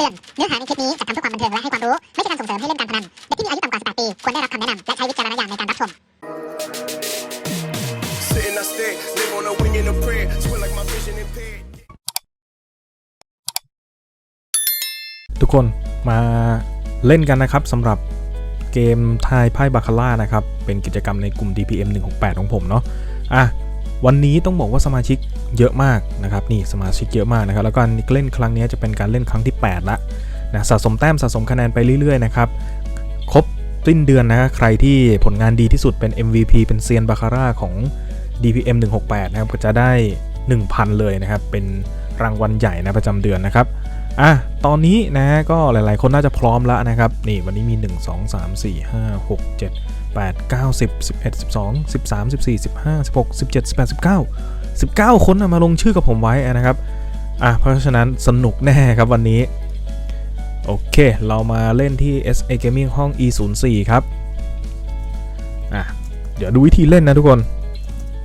เตือน เนื้อหาในคลิปนี้จัดทำเพื่อความบันเทิงและให้ความรู้ ไม่ใช่การส่งเสริมให้เล่นการพนัน เด็กที่มีอายุต่ำกว่า 18 ปี ควรได้รับคำแนะนำและใช้วิจารณญาณในการรับชม Sitting, I stay, live on a wing and a prayer. Swear like my vision impaired. ทุกคนมาเล่นกันนะครับสำหรับเกมทายไพ่บาคาร่านะครับ เป็นกิจกรรมในกลุ่ม DPM 168 ของผมเนาะอะวันนี้ต้องบอกว่าสมาชิก เยอะมากนะครับนี่สมาชิกเยอะมากนะครับแล้วก็เล่นครั้งนี้จะเป็นการเล่นครั้งที่ 8 ละนะสะสมแต้มสะสมคะแนนไปเรื่อยๆนะครับครบสิ้นเดือนนะคใครที่ผลงานดีที่สุดเป็น MVP เป็นเซียนบาคาร่าของ DPM 168 นะครับก็จะได้ 1,000 เลยนะครับ เป็นรางวัลใหญ่นะประจำเดือนนะครับอะตอนนี้นะก็หลายๆ คนน่าจะพร้อมแล้วนะครับนี่วันนี้มี 1 2 3 4 5 6 7 8 9 10 11 12 13 14 15 16 17 18 19 19 คนมาลงชื่อกับผมไว้นะครับอะเพราะฉะนั้นสนุกแน่ครับวันนี้ โอเค เรามาเล่นที่ SA Gaming ห้อง E04 ครับอะเดี๋ยวดูวิธีเล่นนะทุกคน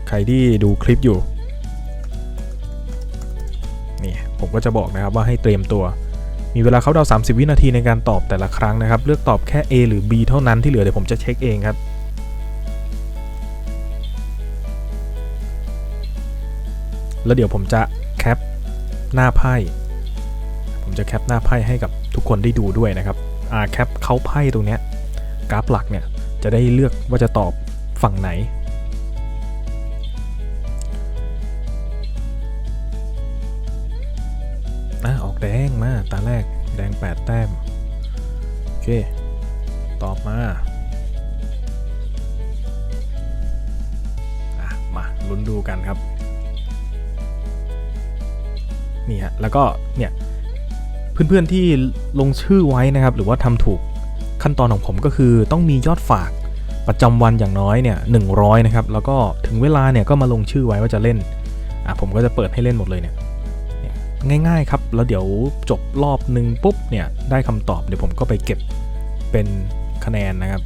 ใครที่ดูคลิปอยู่นี่ผมก็จะบอกนะครับว่าให้เตรียมตัว มีเวลาเขาดาว 30 วินาทีในการตอบแต่ละครั้งนะครับ เลือกตอบแค่ A หรือ B เท่านั้นที่เหลือเดี๋ยวผมจะเช็คเองครับ แล้วเดี๋ยวผมจะแคปหน้าไพ่ ผมจะแคปหน้าไพ่ให้กับทุกคนได้ดูด้วยนะครับอ่าแคปเขาไพ่ตรงเนี้ยกราฟหลักเนี่ยจะได้เลือกว่าจะตอบฝั่งไหนอะออกแดงมาตาแรกแดง 8 แต้ม โอเค ตอบมาอะมาลุ้นดูกันครับ นี่ฮะแล้วก็เนี่ยเพื่อนๆที่ลงชื่อไว้นะครับ หรือว่าทำถูกขั้นตอนของผมก็คือต้องมียอดฝากประจำวันอย่างน้อยเนี่ย100นะครับแล้วก็ถึงเวลาเนี่ยก็มาลงชื่อไว้ว่าจะเล่นอะผมก็จะเปิดให้เล่นหมดเลยเนี่ยง่ายๆครับ แล้วเดี๋ยวจบรอบหนึ่งปุ๊บเนี่ยได้คำตอบเดี๋ยวผมก็ไปเก็บเป็นคะแนนนะครับ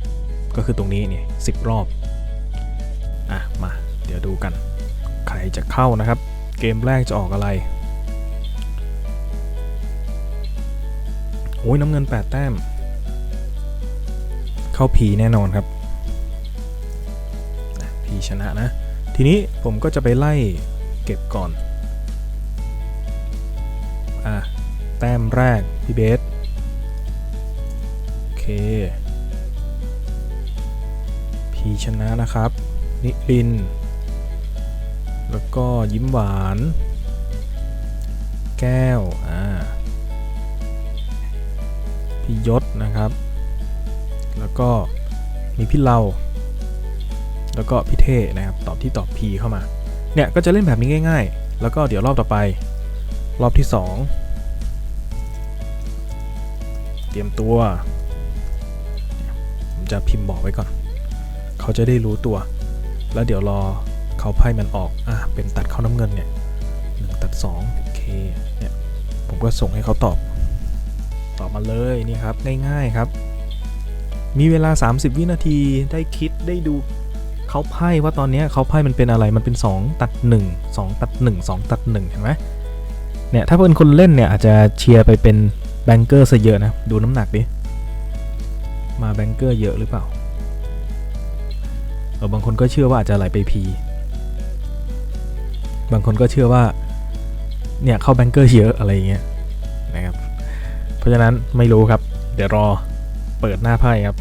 ก็คือตรงนี้เนี่ยสิรอบอะมาเดี๋ยวดูกัน ใครจะเข้านะครับ เกมแรกจะออกอะไร โอ้ยน้ำเงิน 8 แต้ม เข้าผีแน่นอนครับผีชนะนะ ทีนี้ผมก็จะไปไล่เก็บก่อน อะ แต้มแรก พี่เบส โอเค พีชนะนะครับ นิริน แล้วก็ยิ้มหวาน แก้ว อ่า พี่ยศนะครับ แล้วก็มีพี่เรา แล้วก็พี่เท่นะครับ ตอบที่ตอบ P เข้ามา เนี่ยก็จะเล่นแบบนี้ง่าย ๆ แล้วก็เดี๋ยวรอบต่อไป รอบที่ 2 เตรียมตัว ผมจะพิมพ์บอกไว้ก่อน เขาจะได้รู้ตัว แล้วเดี๋ยวรอเขาไพ่มันออก อะ เป็นตัดเข้าน้ำเงินเนี่ยหนึ่งตัด2โอเค เนี่ย ผมก็ส่งให้เขาตอบ ตอบมาเลยนี่ครับง่ายๆครับ มีเวลา 30 วินาทีได้คิดได้ดูเขาไพ่ว่าตอนเนี้ยเขาไพ่มันเป็นอะไรมันเป็น 2 ตัด 1 2 ตัด 1 2 ตัด 1 เห็นไหมเนี่ยถ้าเป็นคนเล่นเนี่ยอาจจะเชียร์ไปเป็นแบงเกอร์ซะเยอะนะดูน้ำหนักดิมาแบงเกอร์เยอะหรือเปล่าเออบางคนก็เชื่อว่าอาจจะไหลไปพีบางคนก็เชื่อว่าเนี่ยเข้าแบงเกอร์เยอะอะไรอย่างเงี้ยนะครับ เพราะฉะนั้นไม่รู้ครับ เดี๋ยวรอเปิดหน้าไพ่ครับ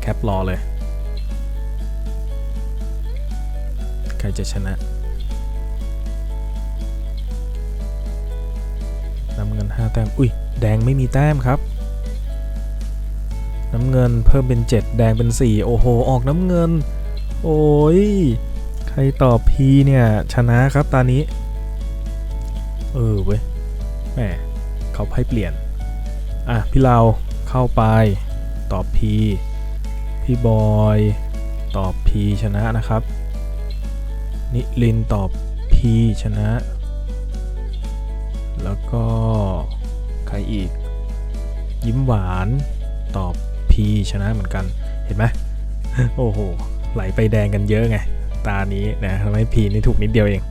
แคปรอเลย ใครจะชนะน้ำเงิน 5 แต้ม อุ้ย แดงไม่มีแต้มครับ น้ำเงินเพิ่มเป็น 7 แดงเป็น 4 โอ้โห ออกน้ำเงิน โอ้ย ใครตอบ P เนี่ย ชนะครับตานี้ เออเว้ย แหมเขาไพ่เปลี่ยน อะ พี่เราเข้าไปตอบ P พี่บอยตอบ P ชนะนะครับ นิลินตอบ P ชนะ แล้วก็ใครอีก ยิ้มหวานตอบ P ชนะเหมือนกันเห็นไหมโอ้โห ไหลไปแดงกันเยอะไง ตานี้นะทำให้ P นี่ถูกนิดเดียวเอง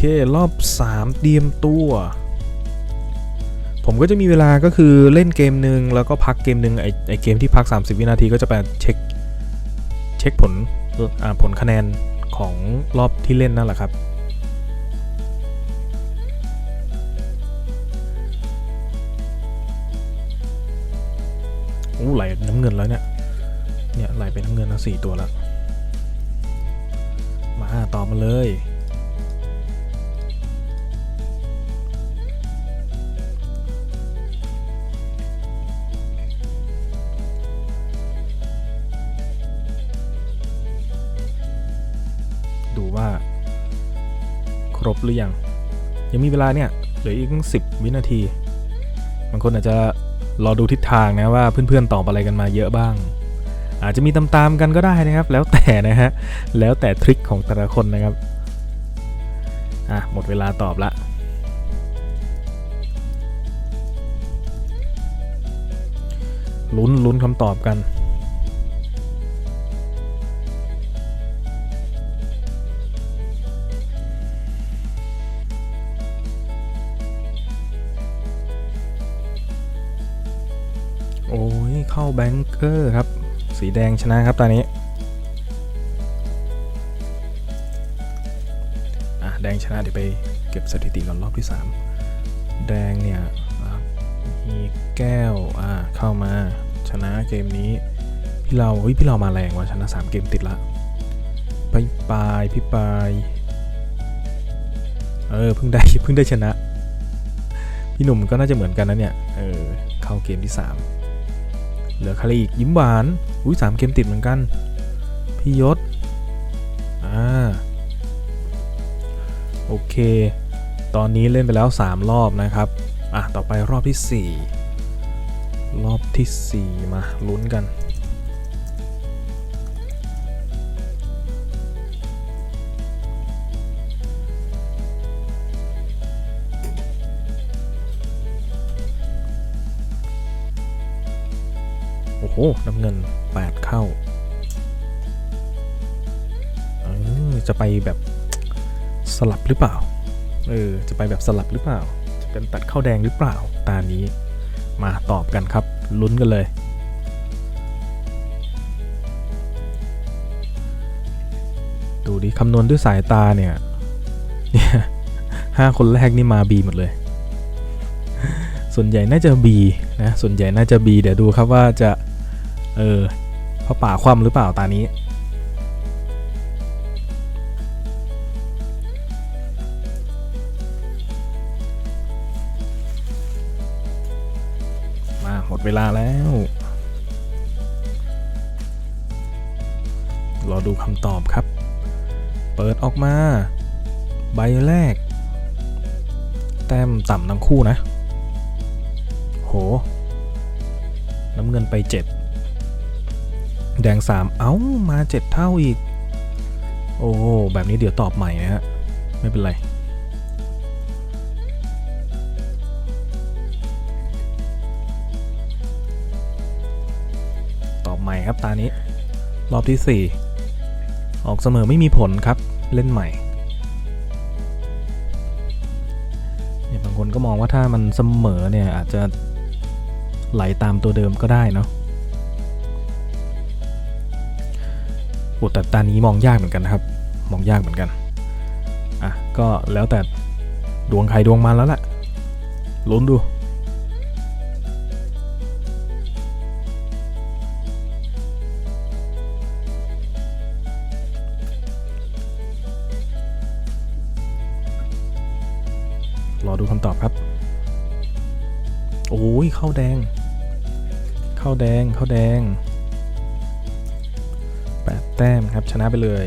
เคเครอบ 3 เตรียมตัว ผมก็จะมีเวลาก็คือเล่นเกมหนึ่งแล้วก็พักเกมหนึ่งไอไอเกมที่พัก 30 วินาทีก็จะไปเช็คเช็คผลผลคะแนนของรอบที่เล่นนั่นแหละครับอู้ไหลน้ำเงินแล้วเนี่ย เนี่ยไหลเป็นน้ำเงินแล้วสี่ตัวแล้ว มาต่อมาเลย หรือยัง ยังมีเวลาเนี่ยเหลืออีกสิบวินาที บางคนอาจจะรอดูทิศทางนะว่าเพื่อนๆตอบอะไรกันมาเยอะบ้าง อาจจะมีตามๆกันก็ได้นะครับ แล้วแต่นะฮะแล้วแต่ทริคของแต่ละคนนะครับอะหมดเวลาตอบละลุ้นลุ้นคำตอบกัน แบงเกอร์ครับ สีแดงชนะครับตอนนี้อะแดงชนะเดี๋ยวไปเก็บสถิติก่อนรอบที่ 3 แดงเนี่ยมีแก้วอ่าเข้ามาชนะเกมนี้ พี่เราเฮ้ยพี่เรามาแรงว่ะชนะ 3 เกมติดละไปปลายพี่ปลายเออเพิ่งได้เพิ่งได้ชนะ พี่หนุ่มก็น่าจะเหมือนกันนะเนี่ย เออ เข้าเกมที่ 3 เหลือใครอีกยิ้มหวาน อุ้ยสามเกมติดเหมือนกัน พี่ยศ อ่า โอเค ตอนนี้เล่นไปแล้ว 3 รอบนะครับ อะ ต่อไปรอบที่ 4 รอบที่ 4 มาลุ้นกัน โอ้โหน้ำเงิน 8 เข้าเออจะไปแบบสลับหรือเปล่า เออ จะไปแบบสลับหรือเปล่า จะเป็นตัดเข้าแดงหรือเปล่า ตานี้ มาตอบกันครับ ลุ้นกันเลย ดูดิคำนวณด้วยสายตาเนี่ย เนี่ยห้าคนแรกนี่มา B หมดเลย ส่วนใหญ่น่าจะ B นะ ส่วนใหญ่น่าจะ B เดี๋ยวดูครับว่าจะ เออพระป่าคว่ำหรือเปล่าตานี้ มาหมดเวลาแล้ว รอดูคำตอบครับ เปิดออกมา ใบแรก แต้มต่ำทั้งคู่นะ โห น้ำเงินไป7 แดง 3 เอ้า มา 7 เท่าอีก โอ้โหแบบนี้เดี๋ยวตอบใหม่นะฮะ ไม่เป็นไร ตอบใหม่ครับตานี้ รอบที่ 4 ออกเสมอไม่มีผลครับ เล่นใหม่เนี่ยบางคนก็มองว่าถ้ามันเสมอเนี่ยอาจจะไหลตามตัวเดิมก็ได้เนาะ โอ้แต่ตานี้มองยากเหมือนกันนะครับ มองยากเหมือนกัน อะ ก็แล้วแต่ดวงใครดวงมันแล้วแหละลุ้นดู รอดูคำตอบครับ โอ้ยข้าวแดงข้าวแดงข้าวแดง แต้มครับชนะไปเลย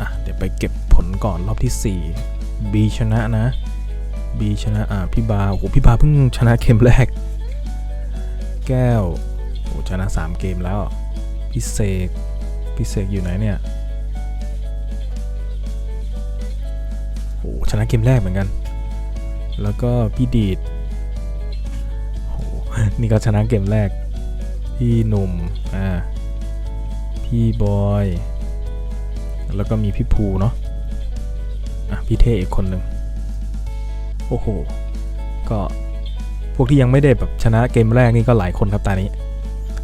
อะเดี๋ยวไปเก็บผลก่อนรอบที่ 4 B ชนะนะ B ชนะอะพี่บาโอ้โหพี่บาเพิ่งชนะเกมแรก แก้วโอ้ชนะ 3 เกมแล้วพี่เสกพี่เสกอยู่ไหนเนี่ยโอ้ชนะเกมแรกเหมือนกัน แล้วก็พี่ดีดโหนี่ก็ชนะเกมแรก พี่หนุ่มอ่าพี่บอย แล้วก็มีพี่ภูเนาะอะพี่เทอีกคนหนึ่งโอ้โห ก็พวกที่ยังไม่ได้แบบชนะเกมแรกนี่ก็หลายคนครับตานี้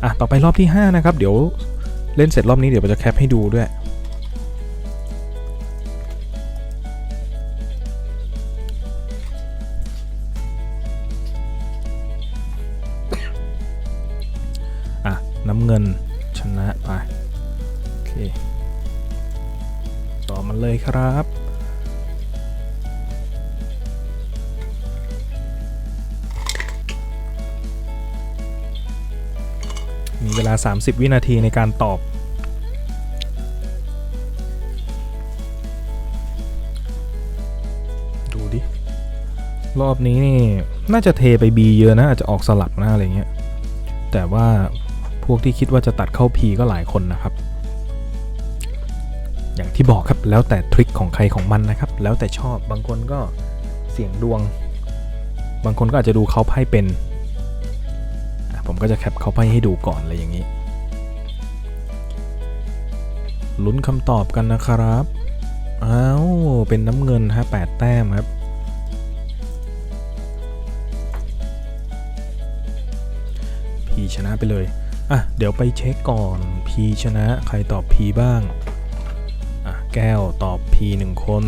อะ ต่อไปรอบที่ 5 นะครับ เดี๋ยวเล่นเสร็จรอบนี้เดี๋ยวเราจะแคปให้ดูด้วย 30 วินาทีในการตอบ ดูดิ รอบนี้นี่ น่าจะเทไป B เยอะนะ อาจจะออกสลับนะอะไรเงี้ย แต่ว่าพวกที่คิดว่าจะตัดเข้า P ก็หลายคนนะครับ อย่างที่บอกครับแล้วแต่ทริคของใครของมันนะครับ แล้วแต่ชอบบางคนก็เสียงดวง บางคนก็อาจจะดูเขาไพ่เป็น ก็จะแคปเขาไพ่ให้ดูก่อนอะไรอย่างนี้ ลุ้นคำตอบกันนะครับอ้าวเป็นน้ำเงินฮะ8แต้มครับ พีชนะไปเลย อะ เดี๋ยวไปเช็คก่อน พีชนะใครตอบพีบ้าง อะ แก้วตอบพีหนึ่งคน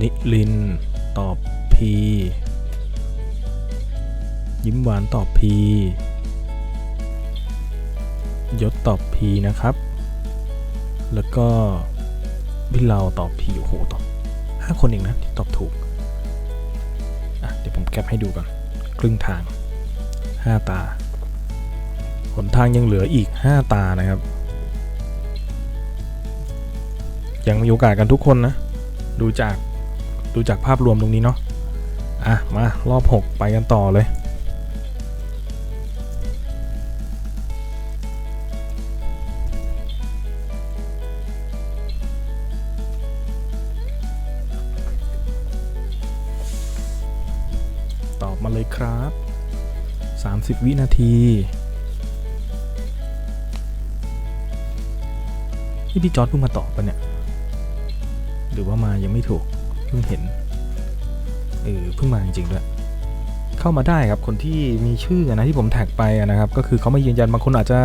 นิลินตอบ P ยิ้มหวานตอบ P ยศตอบ P นะครับ แล้วก็วิลาตอบ P โอ้โหตอบห้าคนเองนะที่ตอบถูก อะ เดี๋ยวผมแคปให้ดูก่อน ครึ่งทาง 5 ตา หนทางยังเหลืออีก 5 ตานะครับ ยังมีโอกาสกันทุกคนนะ ดูจาก ดูจากภาพรวมตรงนี้เนาะ อะ มารอบ 6 ไปกันต่อเลย ตอบมาเลยครับ 30 วินาทีนี่พี่จอร์ดเพิ่งมาตอบปะเนี่ย หรือว่ามายังไม่ถูก เพิ่งเห็น เออเพิ่งมาจริงๆด้วย เข้ามาได้ครับคนที่มีชื่อนะที่ผมแท็กไปนะครับ ก็คือเขาไม่ยืนยันบางคนอาจจะ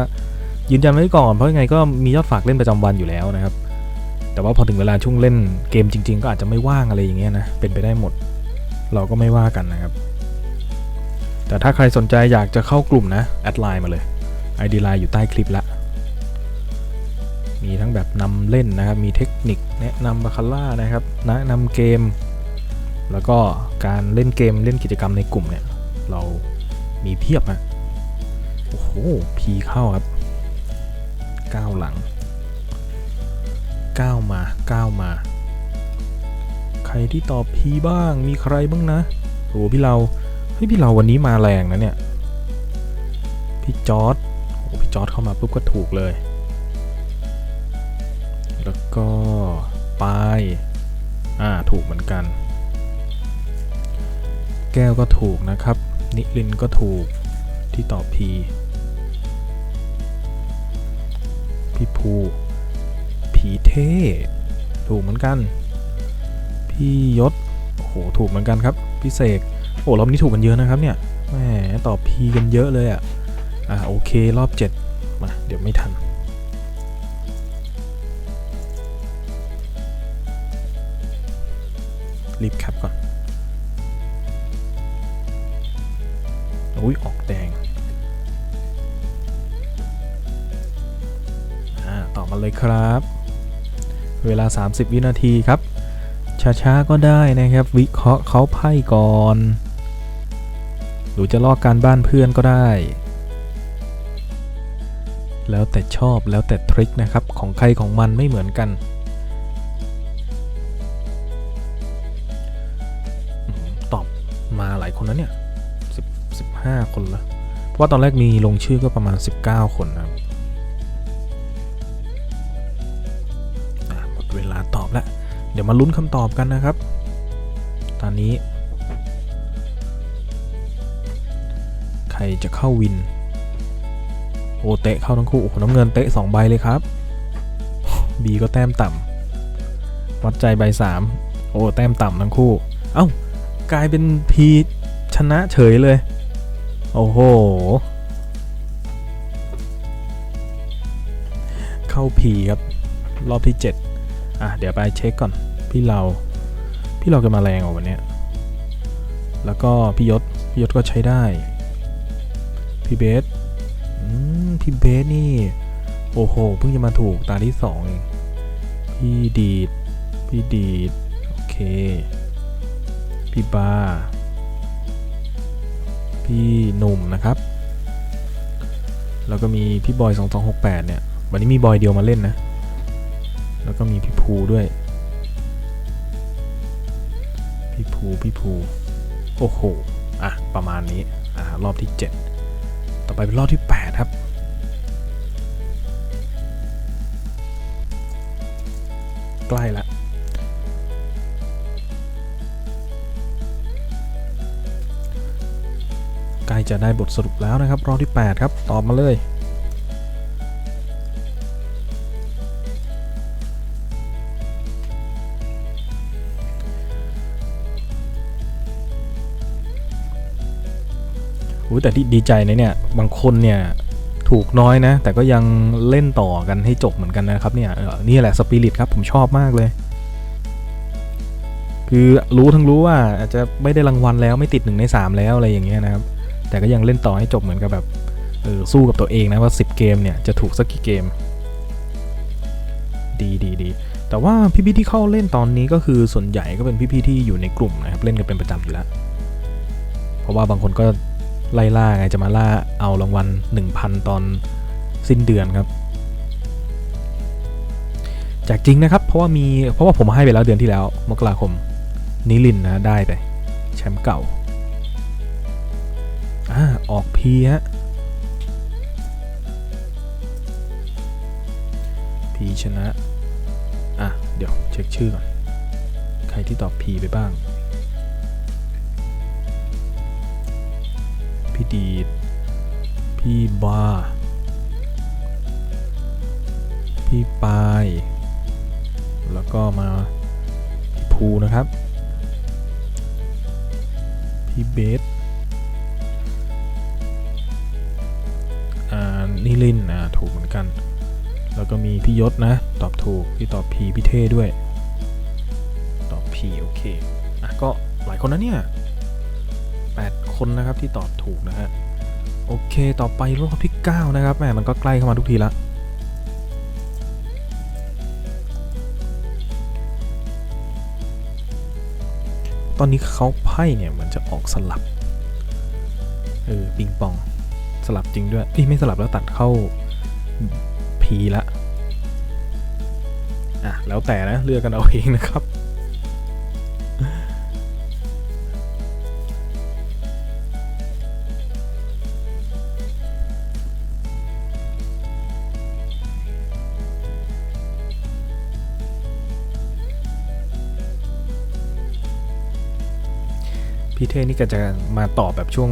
ยืนยันไว้ก่อน เพราะยังไงก็มียอดฝากเล่นประจำวันอยู่แล้วนะครับ แต่ว่าพอถึงเวลาช่วงเล่นเกมจริง ๆ ก็อาจจะไม่ว่างอะไรอย่างเงี้ยนะเป็นไปได้หมด เราก็ไม่ว่ากันนะครับ แต่ถ้าใครสนใจอยากจะเข้ากลุ่มนะแอดไลน์มาเลย ID ไลน์อยู่ใต้คลิปละมีทั้งแบบนำเล่นนะครับ มีเทคนิคแนะนำบาคาร่านะครับแนะนำเกม แล้วก็การเล่นเกมเล่นกิจกรรมในกลุ่มเนี่ย เรามีเพียบนะโอ้โหพีเข้าครับก้าวหลังก้าวมาก้าวมา ใครที่ตอบพีบ้างมีใครบ้างนะโอ้พี่เราเฮ้ยพี่เราวันนี้มาแรงนะเนี่ยพี่จอร์ดโอ้พี่จอร์ดเข้ามาปุ๊บก็ถูกเลย แล้วก็ปายอ่าถูกเหมือนกัน แก้วก็ถูกนะครับ นิลินก็ถูกที่ตอบพีพี่ภูผีเท่ถูกเหมือนกัน พี่ยศโอ้โหถูกเหมือนกันครับ พี่เสกโอ้รอบนี้ถูกกันเยอะนะครับเนี่ยแหมตอบพีกันเยอะเลยอะอะโอเครอบ 7 มาเดี๋ยวไม่ทันรีบแคปก่อน ครับ เวลา 30 วินาทีครับ ช้าๆก็ได้นะครับ วิเคราะห์เขาไพ่ก่อน หรือจะลอกการบ้านเพื่อนก็ได้ แล้วแต่ชอบแล้วแต่ทริคนะครับ ของใครของมันไม่เหมือนกันตอบมาหลายคนนะเนี่ยสิบห้าคนละ เพราะว่าตอนแรกมีลงชื่อก็ประมาณ 19 คนนะครับ ดี๋ยวมาลุ้นคำตอบกันนะครับ ตอนนี้ ใครจะเข้าวิน โอเตะเข้าทั้งคู่ โอ้โห น้ำเงินเตะ2ใบเลยครับ B ก็แต้มต่ำวัดใจใบสามโอ้แต้มต่ำทั้งคู่ เอ้ากลายเป็น P ชนะเฉยเลย โอ้โห เข้า P ครับ รอบที่ 7 อะ เดี๋ยวไปเช็คก่อน พี่เรา พี่เรากันมาแรงกว่าวันนี้แล้วก็พี่ยศ พี่ยศก็ใช้ได้ พี่เบสพี่เบสนี่ โอ้โห เพิ่งจะมาถูกตาที่สองเอง พี่ดีด พี่ดีด โอเค พี่บาพี่หนุ่มนะครับ แล้วก็มีพี่บอย 2268 เนี่ย วันนี้มีบอยเดียวมาเล่นนะ แล้วก็มีพี่ภูด้วย พี่ภูพี่ภูโอ้โหอะประมาณนี้อ่ารอบที่ 7 ต่อไปเป็นรอบที่ 8 ครับใกล้ละใกล้จะได้บทสรุปแล้วนะครับ รอบที่ 8 ครับ ตอบมาเลย อุ๊ยแต่ที่ดีใจนะเนี่ย บางคนเนี่ยถูกน้อยนะ แต่ก็ยังเล่นต่อกันให้จบเหมือนกันนะครับเนี่ยนี่แหละสปิริตครับผมชอบมากเลย คือรู้ทั้งรู้ว่าอาจจะไม่ได้รางวัลแล้วไม่ติดหนึ่งใน 3 แล้วอะไรอย่างเงี้ยนะครับ แต่ก็ยังเล่นต่อให้จบเหมือนกับแบบเออสู้กับตัวเองนะว่า 10 เกมเนี่ยจะถูกสักกี่เกม ดีดีดีแต่ว่าพี่ๆที่เข้าเล่นตอนนี้ก็คือส่วนใหญ่ก็เป็นพี่ๆที่อยู่ในกลุ่มนะครับเล่นกันเป็นประจำอยู่แล้ว เพราะว่าบางคนก็ ไล่ล่าไงจะมาล่าเอารางวัล 1,000 ตอนสิ้นเดือนครับแจกจริงนะครับ เพราะว่ามีเพราะว่าผมให้ไปแล้วเดือนที่แล้วมกราคมนิลินนะได้ไป แชมป์เก่าอ่าออกพีฮะพีชนะ อะ เดี๋ยวเช็คชื่อก่อน ใครที่ตอบพีไปบ้าง ดีด พี่บาพี่ปาย แล้วก็มาพี่ภูนะครับ พี่เบสอ่านิลินอ่าถูกเหมือนกัน แล้วก็มีพี่ยศนะ ตอบถูก พี่ตอบพีพี่เท่ด้วย ตอบพีโอเค อะก็หลายคนนะเนี่ย คนนะครับที่ตอบถูกนะฮะโอเคต่อไปรอบที่9นะครับแหมมันก็ใกล้เข้ามาทุกทีละตอนนี้เขาไพ่เนี่ยเหมือนจะออกสลับเออปิงปองสลับจริงด้วยเอ้ยไม่สลับแล้วตัดเข้าพีละอะแล้วแต่นะเลือกกันเอาเองนะครับ เท่นี่ก็จะมาตอบแบบช่วง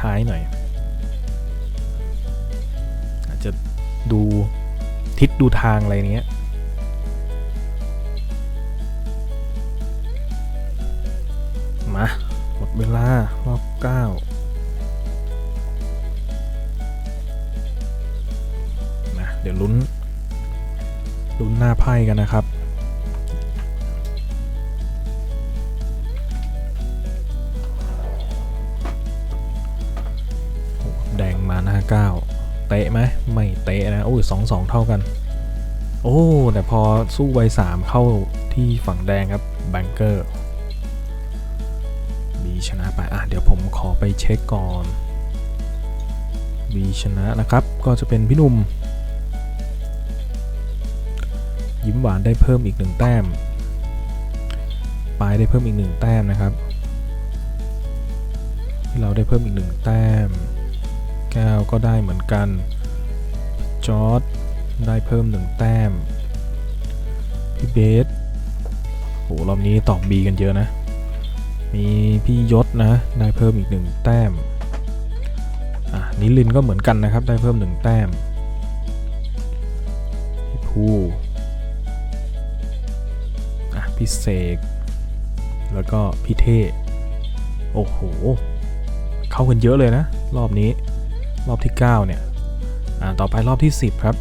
ท้ายๆหน่อย อาจจะดูทิศดูทางอะไรเนี้ยมาหมดเวลารอบเก้านะเดี๋ยวลุ้นลุ้นหน้าไพ่กันนะครับ 9 เตะไหมไม่เตะนะ โอ้ยสองสองเท่ากัน โอ้ แต่พอสู้ไวสามเข้าที่ฝั่งแดงครับแบงเกอร์บีชนะไป อะ เดี๋ยวผมขอไปเช็คก่อนบีชนะนะครับ ก็จะเป็นพี่นุ่ม ยิ้มหวานได้เพิ่มอีกหนึ่งแต้มปลายได้เพิ่มอีกหนึ่งแต้มนะครับที่เราได้เพิ่มอีกหนึ่งแต้ม แก้วก็ได้เหมือนกัน จอร์ดได้เพิ่มหนึ่งแต้ม พี่เบสโหรอบนี้ตอบ B กันเยอะนะ มีพี่ยศนะ ได้เพิ่มอีกหนึ่งแต้ม อะนิลินก็เหมือนกันนะครับ ได้เพิ่มหนึ่งแต้ม พี่ภูอะพี่เสก แล้วก็พี่เท่โอ้โห เข้ากันเยอะเลยนะ รอบนี้ รอบที่ 9 เนี่ยต่อไปรอบที่ 10 ครับ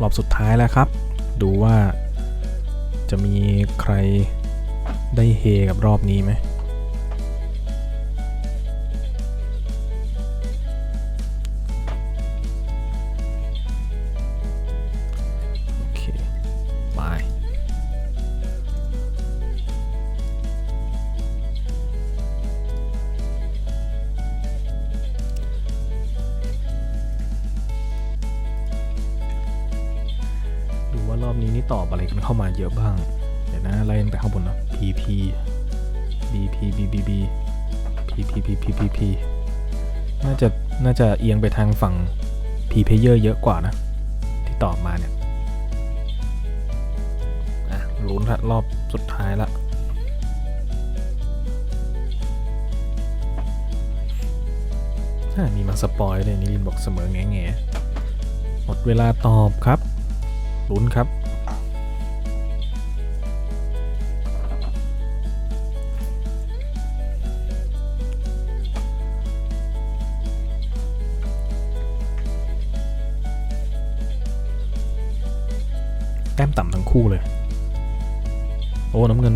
รอบสุดท้ายแล้วครับ ดูว่าจะมีใครได้เฮกับรอบนี้ไหม อบนี้นี่ตอบอะไรกันเข้ามาเยอะบ้าง เดี๋ยวนะไล่ตั้งแต่ข้างบนนะ PP BP BBB PP PP PP น่าจะน่าจะเอียงไปทางฝั่ง P player เยอะกว่านะ ที่ตอบมาเนี่ยอะลุ้นละรอบสุดท้ายละอ่มีมาสปอยเลยนิลินบอกเสมอแง่แง่หมดเวลาตอบครับลุ้นครับ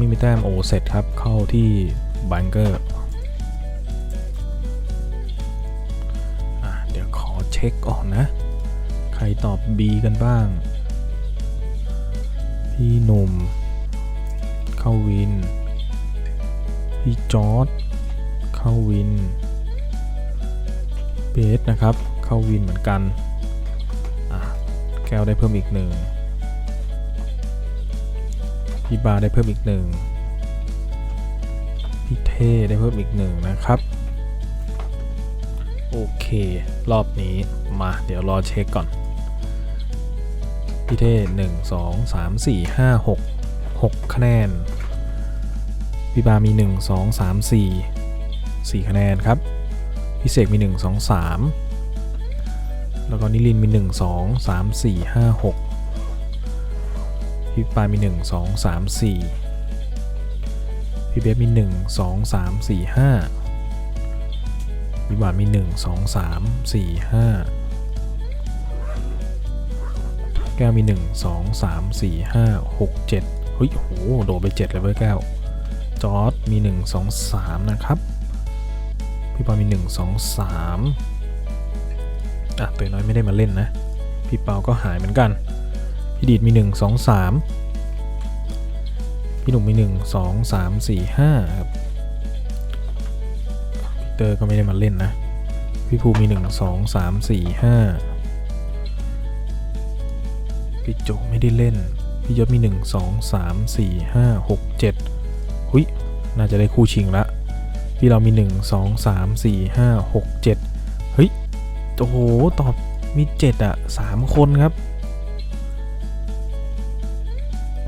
ไม่มีแต้มโอเสร็จครับ เข้าที่บังเกอร์เดี๋ยวขอเช็คก่อนนะ ใครตอบ B กันบ้าง พี่หนุ่ม เข้าวิน พี่จอร์ดเข้าวิน เบสนะครับ เข้าวินเหมือนกัน แก้วได้เพิ่มอีกหนึ่ง พี่บาได้เพิ่มอีกหนึ่งพี่เท่ได้เพิ่มอีกหนึ่งนะครับ โอเค รอบนี้มาเดี๋ยวรอเช็คก่อน พี่เท่หนึ่งสองสามสี่ห้าหกหกคะแนน พี่บามีหนึ่งสองสามสี่สี่คะแนนครับ พี่เสกมีหนึ่งสองสามแล้วก็นิลินมีหนึ่งสองสามสี่ห้าหก พี่ปายมี 1 2 3 4 พี่เบสมี 1 2 3 4 5พี่บาทมี 1 2 3 4 5 แก้วมี 1 2 3 4 5 6 7เฮ้ยโหโดดไป 7 เลยเว้ยแก้วจอร์ดมี 1 2 3 นะครับ พี่ปามี 1 2 3อะตัวน้อยไม่ได้มาเล่นนะ พี่เปาก็หายเหมือนกัน พี่ดีดมี 1 2 3 พี่หนุ่มมี 1 2 3 4 5ครับพีเตอร์ก็ไม่ได้มาเล่นนะ พี่ภูมี 1 2 3 4 5 พี่โจไม่ได้เล่น พี่ยศมี 1 2 3 4 5 6 7หุยน่าจะได้คู่ชิงละพี่เรามี 1 2 3 4 5 6 7 เฮ้ย โอ้โห ตอบมี 7 อะ 3 คนครับ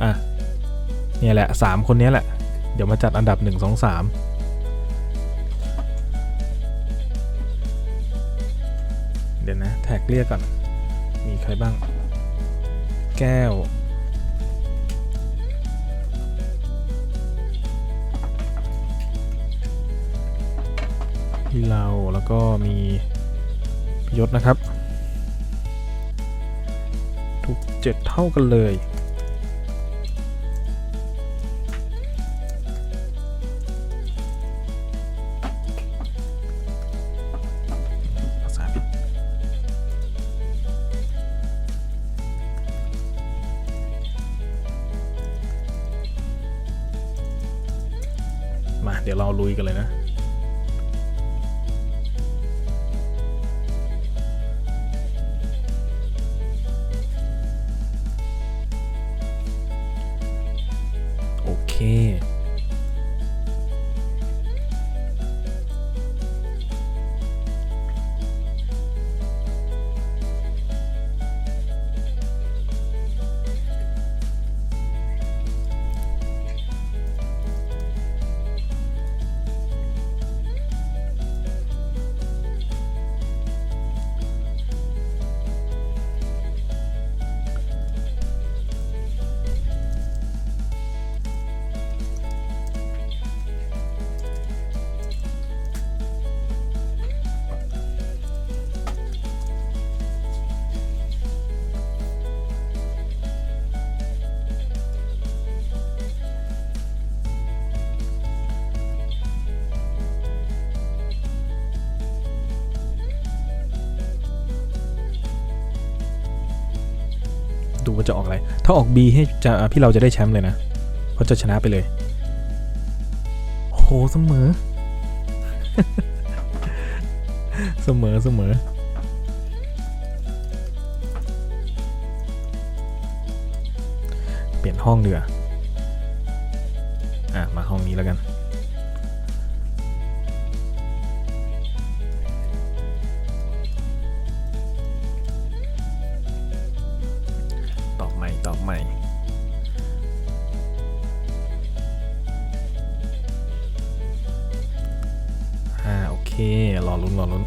อะเนี่ยแหละ 3 คนนี้แหละ เดี๋ยวมาจัดอันดับ 1 2 3 เดี๋ยวนะ แท็กเรียกก่อน มีใครบ้าง แก้ว พี่เราแล้วก็มียศนะครับ ทุกเจ็ดเท่ากันเลย มาเดี๋ยวเราลุยกันเลยนะ ว่าจะออกอะไร ถ้าออก B ให้จะพี่เราจะได้แชมป์เลยนะ เพราะจะชนะไปเลย โหเสมอ เสมอเสมอเปลี่ยนห้องเดืออะ มาห้องนี้แล้วกัน รอลุ้นรอลุ้น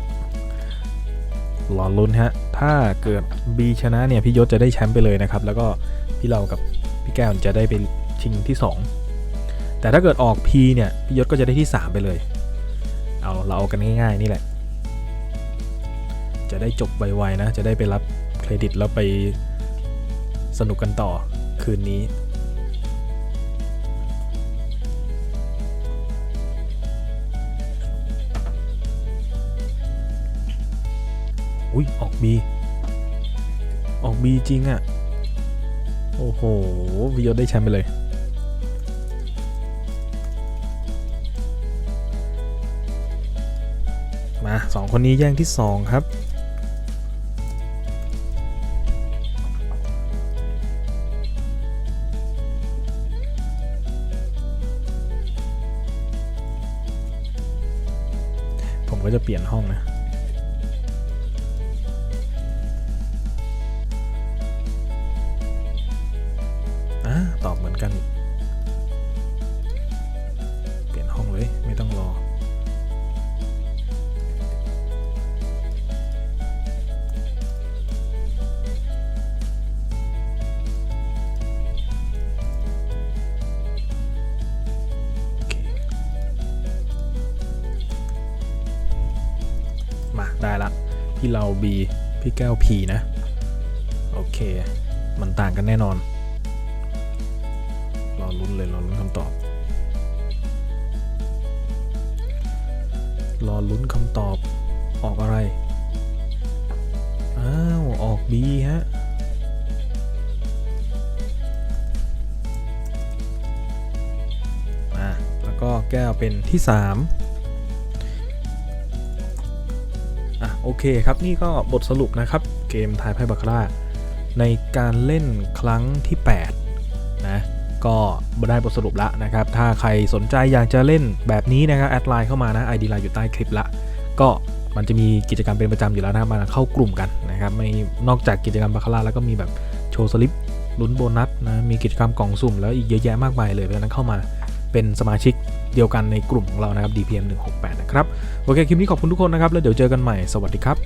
รอลุ้นฮะ ถ้าเกิด B ชนะเนี่ยพี่ยศจะได้แชมป์ไปเลยนะครับ แล้วก็พี่เรากับพี่แก้วจะได้ไปชิงที่ 2 แต่ถ้าเกิดออก P เนี่ยพี่ยศก็จะได้ที่ 3 ไปเลย เอาเราเอากันง่ายๆนี่แหละ จะได้จบไวๆนะ จะได้ไปรับเครดิตแล้วไปสนุกกันต่อคืนนี้ อุ้ยออก B ออก B จริงอะ่ะ โอ้โหวิยศได้แชมป์ไปเลย มาสองคนนี้แย่งที่2ครับผมก็จะเปลี่ยนห้องนะ กันอีกเปลี่ยนห้องเลยไม่ต้องรอ มาได้ละ พี่เรา B พี่แก้ว P นะ โอเค มันต่างกันแน่นอน B ฮะอะแล้วก็แก้วเป็นที่3อะโอเคครับนี่ก็บทสรุปนะครับเกมทายไพ่บาคาร่าในการเล่นครั้งที่ 8 นะ ก็ได้บทสรุปละนะครับ ถ้าใครสนใจอยากจะเล่นแบบนี้นะครับแอดไลน์เข้ามานะ ID ไลน์อยู่ใต้คลิปละ ก็ มันจะมีกิจกรรมเป็นประจำอยู่แล้วนะมาเข้ากลุ่มกันนะครับไม่นอกจากกิจกรรมบาคาร่าแล้วก็มีแบบโชว์สลิปลุ้นโบนัสนะมีกิจกรรมกล่องสุ่มแล้วอีกเยอะแยะมากมายเลยเพราะฉะนั้นเข้ามาเป็นสมาชิกเดียวกันในกลุ่มของเรานะครับ DPM 168 นะครับ โอเค คลิปนี้ขอบคุณทุกคนนะครับ แล้วเดี๋ยวเจอกันใหม่ สวัสดีครับ